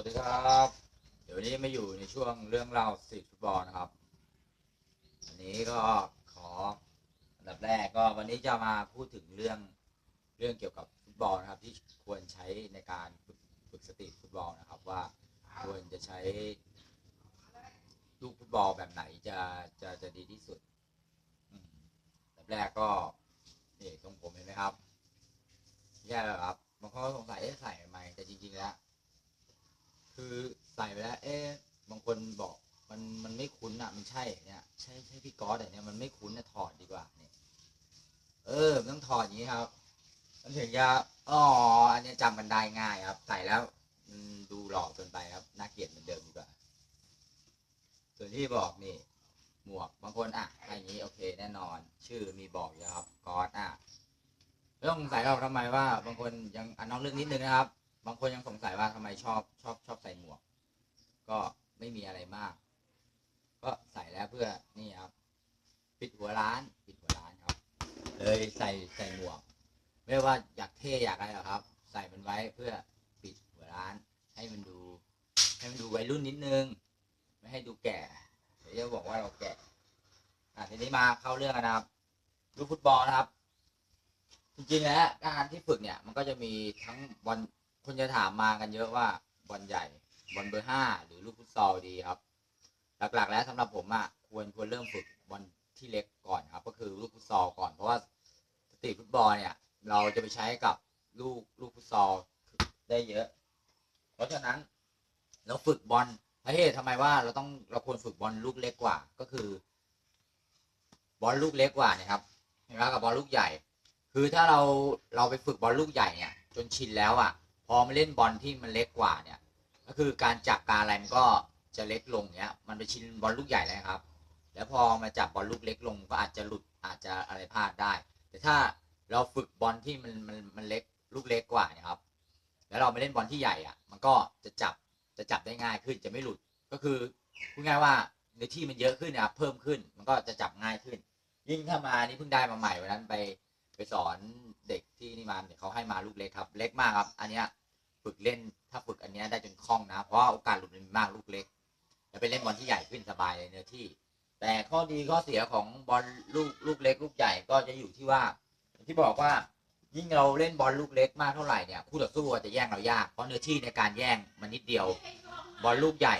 วัสดีครับ เดี๋ยวนี้มาอยู่ในช่วงเรื่องเล่าสตรีทฟุตบอลนะครับ อันนี้ก็ขออันดับแรกก็วันนี้จะมาพูดถึงเรื่องเรื่องเกี่ยวกับฟุตบอลนะครับ ที่ควรใช้ในการฝึกฝึกสตรีทฟุตบอลนะครับว่าควรจะใช้ลูกฟุตบอลแบบไหนจะจะจะดีที่สุดอันดับแรกก็นี่ตรงผมเห็นไหมครับแย่แล้วครับบางคนสงสัยเอ๊ะใส่ทำไมแต่จริงๆแล้ว คือใส่ไปแล้ว เอ๊ะบางคนบอกมันมันไม่คุ้นอะ มันใช่เนี่ยใช่ใช่พี่ก๊อตเนี่ยมันไม่คุ้นนะถอดดีกว่าเนี่ยเออมันต้องถอดอย่างนี้ครับ มันถึงจะอ๋ออันนี้จำกันได้ง่ายครับ ใส่แล้วดูหล่อเกินไปครับน่าเกลียดเหมือนเดิมดีกว่าส่วนที่บอกนี่หมวกบางคนอะอย่างนี้โอเคแน่นอน ชื่อมีบอกอยู่ครับก๊อตอะไม่ต้องสงสัยเราทำไมว่า บางคนยังอะนอกเรื่องนิดนึงนะครับ บางคนยังสงสัยว่าทำไมชอบชอบชอบใส่หมวก ก็ไม่มีอะไรมาก ก็ใส่แล้วเพื่อนี่ครับปิดหัวร้าน ปิดหัวร้านครับ เลยใส่ใส่หมวก ไม่ว่าอยากเท่อยากอะไรหรอกครับ ใส่มันไว้เพื่อปิดหัวร้าน ให้มันดู ให้มันดูวัยรุ่นนิดนึง ไม่ให้ดูแก่เดี๋ยวจะบอกว่าเราแก่อะทีนี้มาเข้าเรื่องนะครับลูกฟุตบอลนะครับ จริงๆแล้วการที่ฝึกเนี่ย มันก็จะมีทั้งบอล คนจะถามมากันเยอะว่าบอลใหญ่บอลเบอร์ห้าหรือลูกฟุตซอลดีครับ หลักๆ แล้วสำหรับผมอะควรควรเริ่มฝึกบอลที่เล็กก่อนครับ ก็คือลูกฟุตซอลก่อนเพราะว่าสตรีทฟุตบอลเนี่ย เราจะไปใช้กับลูกลูกฟุตซอลได้เยอะ เพราะฉะนั้นเราฝึกบอลเฮ้ยทำไมว่าเราต้องเราควรฝึกบอลลูกเล็กกว่าก็คือบอลลูกเล็กกว่านี่ครับเห็นไหมกับบอลลูกใหญ่ คือถ้าเราเราไปฝึกบอลลูกใหญ่เนี่ย จนชินแล้วอะ พอมาเล่นบอลที่มันเล็กกว่าเนี่ย ก็คือการจับการอะไรมันก็จะเล็กลงเนี้ย มันไปชินบอลลูกใหญ่แล้วครับ แล้วพอมาจับบอลลูกเล็กลงก็อาจจะหลุดอาจจะอะไรพลาดได้ แต่ถ้าเราฝึกบอลที่มันมันมันเล็กลูกเล็กกว่าเนะครับ แล้วเราไปเล่นบอลที่ใหญ่อะ มันก็จะจับจะจับได้ง่ายขึ้นจะไม่หลุดก็คือพูดง่ายว่าในที่มันเยอะขึ้นนะครับเพิ่มขึ้นมันก็จะจับง่ายขึ้น ยิ่งถ้ามานี่เพิ่งได้มาใหม่วันนั้นไปไปสอนเด็กที่นี่มาเนี่ยเขาให้มาลูกเล็กครับ เล็กมากครับ อันเนี้ย ฝึกเล่นถ้าฝึกอันนี้ได้จนคล่องนะ เพราะว่าโอกาสหลุดมันมีมากลูกเล็กแล้วไปเล่นบอลที่ใหญ่ขึ้นสบายเลยเนื้อที่ แต่ข้อดีข้อเสียของบอลลูกลูกเล็ก ลูกใหญ่ก็จะอยู่ที่ว่าที่บอกว่ายิ่งเราเล่นบอลลูกเล็กมากเท่าไหร่เนี่ยคู่ต่อสู้อาจจะแย่งเรายากเพราะเนื้อที่ในการแย่งมันนิดเดียว บอลลูกใหญ่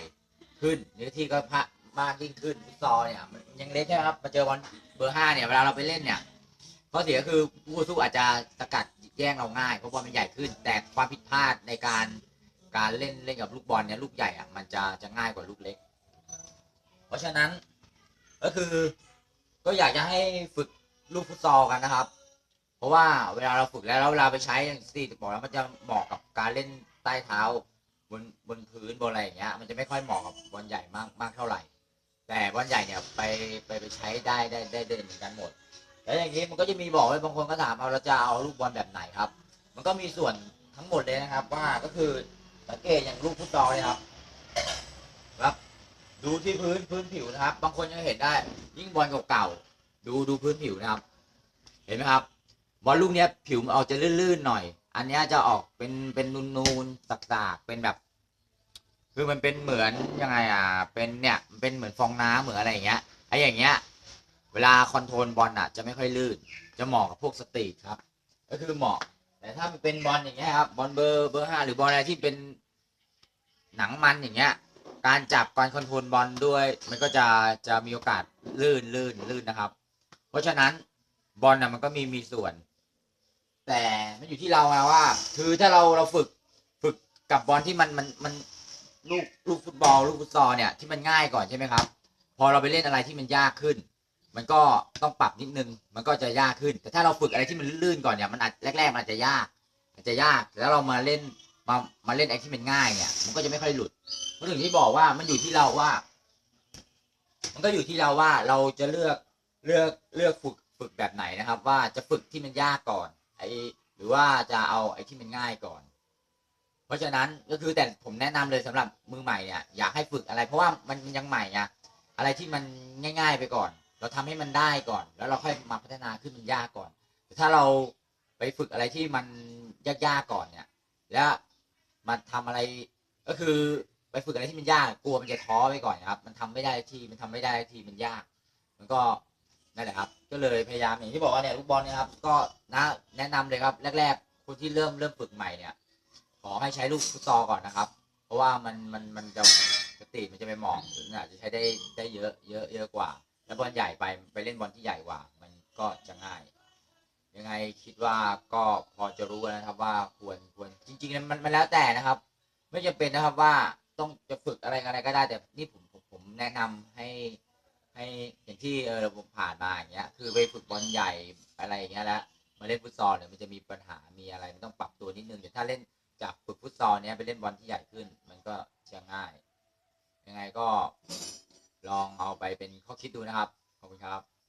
ขึ้น เนื้อที่ก็พะมากยิ่งขึ้นฟุตซอลเนี่ยมันยังเล็กใช่ไหมครับมาเจอบอลเบอร์ห้าเนี่ยเวลาเราไปเล่นเนี่ยข้อเสียคือผู้ต่อสู้อาจจะสกัด แย่งเราง่ายเพราะบอลมันใหญ่ขึ้น แต่ความผิดพลาดในการการเล่นเล่นกับลูกบอลเนี่ยลูกใหญ่อะมันจะจะง่ายกว่าลูกเล็ก เพราะฉะนั้นก็คือก็อยากจะให้ฝึกลูกฟุตซอลกันนะครับ เพราะว่าเวลาเราฝึกแล้วแล้วเวลาไปใช้อย่างสตรีทบอกแล้วมันจะเหมาะกับการเล่นใต้เท้าบนบนพื้นบนอะไรอย่างเงี้ยมันจะไม่ค่อยเหมาะกับบอลใหญ่มากมากเท่าไหร่ แต่บอลใหญ่เนี่ยไปไปไปใช้ได้ได้ได้ได้เหมือนกันหมด แล้วอย่างนี้มันก็จะมีบอกไว้บางคนก็ถามเอาเราจะเอาลูกบอลแบบไหนครับ มันก็มีส่วนทั้งหมดเลยนะครับ ว่าก็คือสังเกตอย่างลูกฟุตซอลเลยครับ ครับ ดูที่พื้นพื้นผิวนะครับ บางคนยังเห็นได้ ยิ่งบอลเก่าๆดูดูพื้นผิวนะครับ เห็นไหมครับ บอลลูกเนี้ยผิวมันออกจะลื่นๆหน่อย อันนี้จะออกเป็นเป็นนูนๆสักๆเป็นแบบ คือมันเป็นเหมือนยังไงอะเป็นเนี่ยมันเป็นเหมือนฟองน้ำเหมือนอะไรอย่างเงี้ยไอ้อย่างเงี้ย เวลาคอนโทรลบอลอะ จะไม่ค่อยลื่น จะเหมาะกับพวกสตรีทครับ ก็คือเหมาะ แต่ถ้ามันเป็นบอลอย่างเงี้ยครับ บอลเบอร์เบอร์ห้าหรือบอลอะไรที่เป็นหนังมันอย่างเงี้ย การจับการคอนโทรลบอลด้วย มันก็จะจะมีโอกาสลื่นลื่นลื่นนะครับ เพราะฉะนั้นบอลน่ะมันก็มีมีส่วน แต่มันอยู่ที่เราไงว่า คือถ้าเราเราฝึกฝึกกับบอลที่มันมันมันลูกลูกฟุตบอลลูกฟุตซอลเนี่ยที่มันง่ายก่อนใช่ไหมครับ พอเราไปเล่นอะไรที่มันยากขึ้น มันก็ต้องปรับนิดนึง มันก็จะยากขึ้น แต่ถ้าเราฝึกอะไรที่มันลื่นๆก่อนเนี่ย มันอาจแรกๆมันอาจจะยาก อาจจะยากแล้วเรามาเล่น มา มาเล่นไอ้ที่มันง่ายเนี่ย มันก็จะไม่ค่อยหลุดเพราะถึงที่บอกว่ามันอยู่ที่เราว่า มันก็อยู่ที่เราว่าเราจะเลือก เลือก เลือกฝึก ฝึกแบบไหนนะครับ ว่าจะฝึกที่มันยากก่อน ไอ้ หรือว่าจะเอาไอ้ที่มันง่ายก่อน เพราะฉะนั้นก็คือแต่ผมแนะนำเลยสำหรับมือใหม่เนี่ย อยากให้ฝึกอะไร เพราะว่ามันมันยังใหม่ไง อะไรที่มันง่าย ๆ ไปก่อน เราทำให้มันได้ก่อน แล้วเราค่อยมาพัฒนาขึ้นมันยากก่อนแต่ถ้าเราไปฝึกอะไรที่มันยากๆก่อนเนี่ย แล้วมาทำอะไรก็คือไปฝึกอะไรที่มันยากกลัวมันจะท้อไปก่อนนะครับ มันทำไม่ได้ทีมันทำไม่ได้ทีมันยาก มันก็นั่นแหละครับ ก็เลยพยายามอย่างที่บอกว่าเนี่ยลูกบอลเนี่ยครับ ก็นะแนะนำเลยครับ แรก ๆ คนที่เริ่มเริ่มฝึกใหม่เนี่ย ขอให้ใช้ลูกฟุตซอลก่อนนะครับ เพราะว่ามันมันมันจะสตรีทมันจะไปหมองหรืออาจจะใช้ได้ได้เยอะเยอะเยอะกว่า แล้วบอลใหญ่ไปไปเล่นบอลที่ใหญ่กว่า มันก็จะง่าย ยังไงคิดว่าก็พอจะรู้นะครับว่าควรควรจริงๆแล้วมันมันแล้วแต่นะครับ ไม่จำเป็นนะครับว่าต้องจะฝึกอะไรอะไรก็ได้แต่นี่ผมผมผมแนะนำให้ให้อย่างที่เออผมผ่านมาอย่างเงี้ยคือไปฝึกบอลใหญ่อะไรอย่างเงี้ยแล้วมาเล่นฟุตซอลเนี่ยมันจะมีปัญหามีอะไรมันต้องปรับตัวนิดนึงเดี๋ยวถ้าเล่นจากฝึกฟุตซอลเนี้ยไปเล่นบอลที่ใหญ่ขึ้น มันก็จะง่าย ยังไงก็ ลองเอาไปเป็นข้อคิดดูนะครับ ขอบคุณครับ